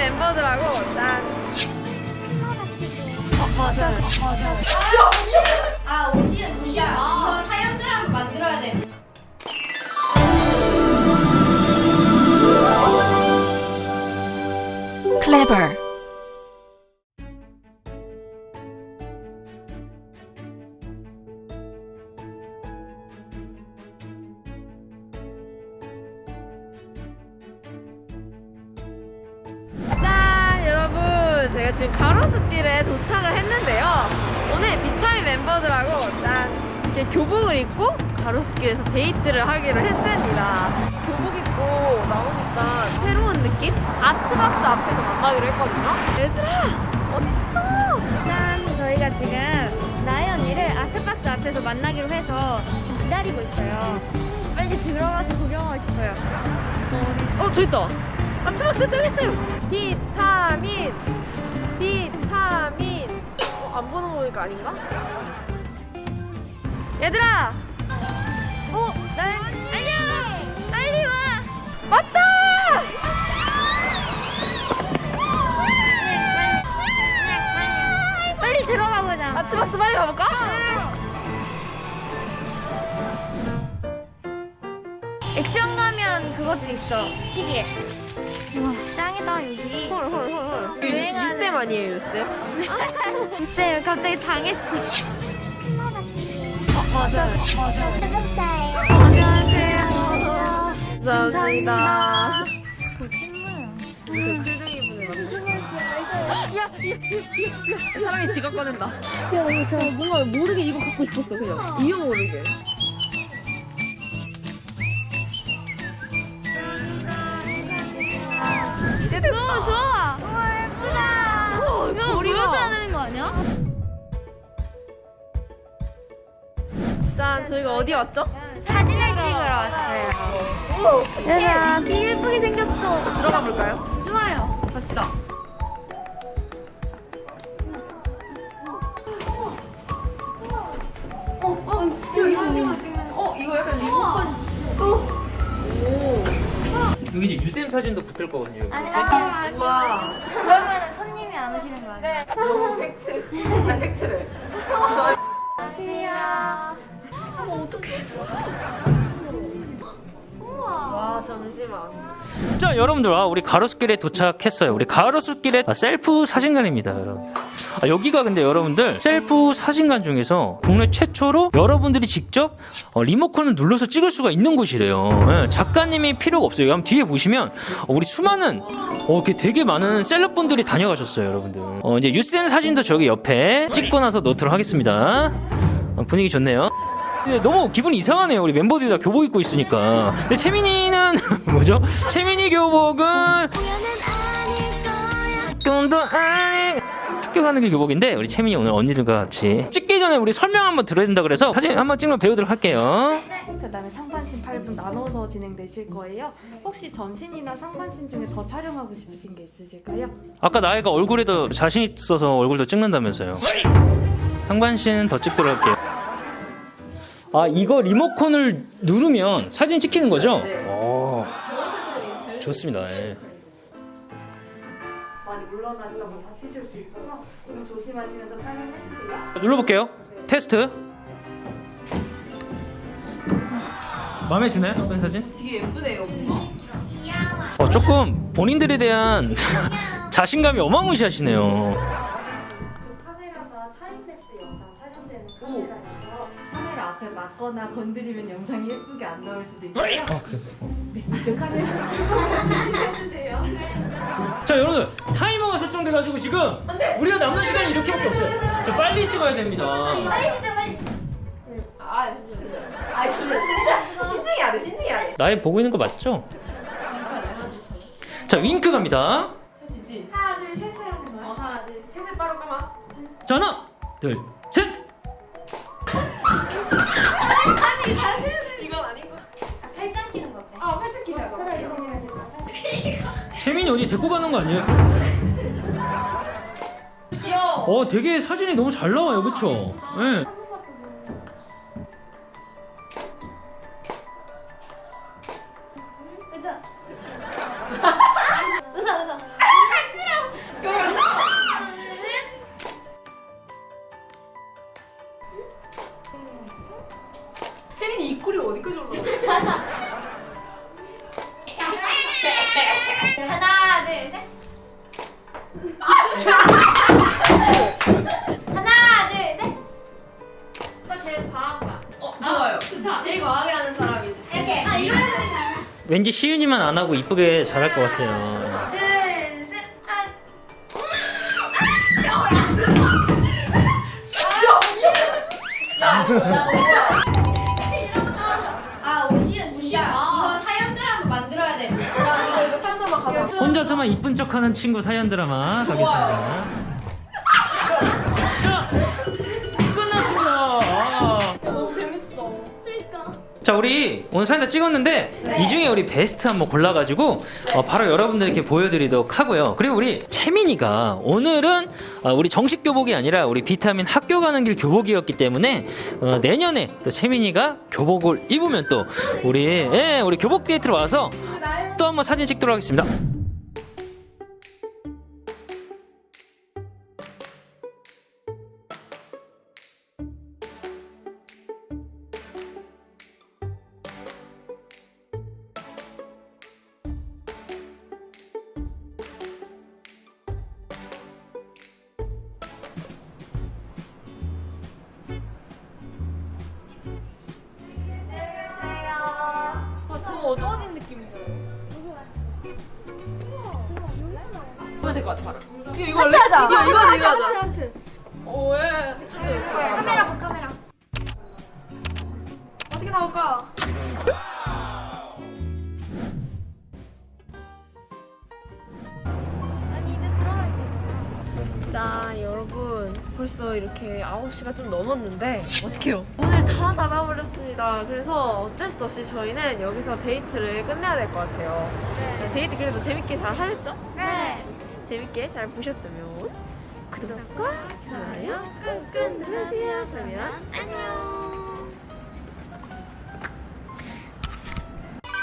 멤버들하고 짠. 어, 맞아요. 아, 오시연, 오시연. 이거 사연들 한번 만들어야 돼. clever, 여러분, 제가 지금 가로수길에 도착을 했는데요. 오늘 비타민 멤버들하고 짠! 이렇게 교복을 입고 가로수길에서 데이트를 하기로 했습니다. 교복 입고 나오니까 새로운 느낌? 아트박스 앞에서 만나기로 했거든요. 얘들아! 어딨어? 짠, 저희가 지금 언니를 아트박스 앞에서 만나기로 해서 기다리고 있어요. 빨리 들어가서 구경하고 싶어요. 어, 저기 있다. 아트박스 저기 있어요. 비타민. 비타민. 어, 안 보는 거니까 아닌가? 얘들아! 어, 날 안녕. 빨리 와. 맞다! 빨리 들어가 보자. 아트박스 빨리 가볼까? 액션 가면 그것도 있어. 시계. 짱이다 여기. 헐, 헐, 헐, 헐. 이거 유행하는- 유쌤 아니에요, 유쌤? 쌤 갑자기 당했어. 어, 맞아요. 구독자예요. 안녕하세요. 감사합니다. 그 필중이 분을 만났어. 사람이 지갑 꺼낸다. 야, 저 뭔가 모르게 이거 갖고 싶었어, 그냥. 이유 모르게. 저희가 어디 왔죠? 사진을 찍으러 왔어요. 얘들아, 되게 예쁘게 생겼어. 들어가 볼까요? 좋아요. 갑시다. 여기 이제 유쌤 사진도 붙을 거거든요. 아니, 아, 우와. 그러면 손님이 안 오시는 거 아니야? 너무 팩트. 나 팩트래. 안녕하세요. 와, 잠시만. 자, 여러분들, 아, 우리 가로수길에 도착했어요. 우리 가로수길의 아, 셀프 사진관입니다, 여러분. 아, 여기가 근데 여러분들 셀프 사진관 중에서 국내 최초로 여러분들이 직접 어, 리모컨을 눌러서 찍을 수가 있는 곳이래요. 예, 작가님이 필요가 없어요. 한번 뒤에 보시면 어, 우리 수많은 어, 이렇게 되게 많은 셀럽분들이 다녀가셨어요, 여러분들. 어, 이제 유쌤 사진도 저기 옆에 찍고 나서 넣도록 하겠습니다. 어, 분위기 좋네요. 근데 너무 기분이 이상하네요. 우리 멤버들이 다 교복 입고 있으니까. 근데 채민이는 뭐죠? 채민이 교복은 꿈도 아니 학교 가는 게 교복인데 우리 채민이 오늘 언니들과 같이 찍기 전에 우리 설명 한번 들어야 된다 그래서 사진 한번 찍으면 배우도록 할게요. 그다음에 상반신 8분 나눠서 진행되실 거예요. 혹시 전신이나 상반신 중에 더 촬영하고 싶으신 게 있으실까요? 아까 나이가 얼굴에도 자신 있어서 얼굴도 찍는다면서요. 상반신 더 찍도록 할게요. 아 이거 리모컨을 누르면 사진 찍히는 거죠? 네. 오, 좋습니다. 예. 많이 물러나시다 보 다치실 수 있어서 좀 조심하시면서 촬영해 주세요. 눌러볼게요. 테스트. 마음에 드나요? 이 사진? 되게 예쁘네요, 뭔가. 어, 조금 본인들에 대한 자신감이 어마무시하시네요. 맞거나 건드리면 영상이 예쁘게 안 나올 수도 있어요. 네, 이쪽 카메라 조심해 주세요. 자, 여러분들 타이머가 설정돼가지고 지금 우리가 남는 시간이 이렇게밖에 없어요. 자, 빨리 찍어야 됩니다. 빨리 진짜 빨리. 아. 아. 신중, 신중해야 돼, 신중해야 돼. 나의 보고 있는 거 맞죠? 자, 윙크 갑니다. 하시지. 하나, 둘, 셋, 셋 하는 거야. 어, 하나, 둘, 셋을 바로 감아. 자, 하나, 둘, 채민이 어디 데리고 가는 거 아니에요? 귀여워. 어, 되게 사진이 너무 잘 나와요, 그쵸? 예. 왠지 시윤이만 안 하고 이쁘게 잘할 것 같아요. 아, 아, 오시연 진짜 이거 사연들 한번 만들어야 돼. 이거 이거 사람들만 가자. 혼자서만 이쁜 척하는 친구 사연 드라마 가겠습니다. 자, 우리 오늘 사연 다 찍었는데 이 중에 우리 베스트 한번 골라가지고 어, 바로 여러분들께 보여드리도록 하고요. 그리고 우리 채민이가 오늘은 어, 우리 정식 교복이 아니라 우리 비타민 학교 가는 길 교복이었기 때문에 어, 내년에 또 채민이가 교복을 입으면 또 우리 예, 우리 교복 데이트로 와서 또 한번 사진 찍도록 하겠습니다. 어두워진 느낌이 들어. 이거 될것 같아, 바로. 이거 이거 원래 하자. 이거 이거 하트, 이거 하트, 하자. 하트. 어, 왜? 좀 카메라 봐, 카메라. 어떻게 나올까? 자, 여러분. 벌써 이렇게 9시가 좀 넘었는데, 어떡해요? 다 닫아버렸습니다. 그래서 어쩔 수 없이 저희는 여기서 데이트를 끝내야 될 것 같아요. 네, 데이트 그래도 재밌게 잘 하셨죠? 네. 재밌게 잘 보셨다면, 구독과 좋아요 꾹꾹 눌러주세요. 그러면 안녕!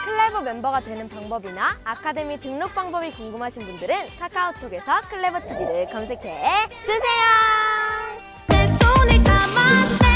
클레버 멤버가 되는 방법이나 아카데미 등록 방법이 궁금하신 분들은 카카오톡에서 클레버 TV를 검색해 주세요. 내 손을 잡았다.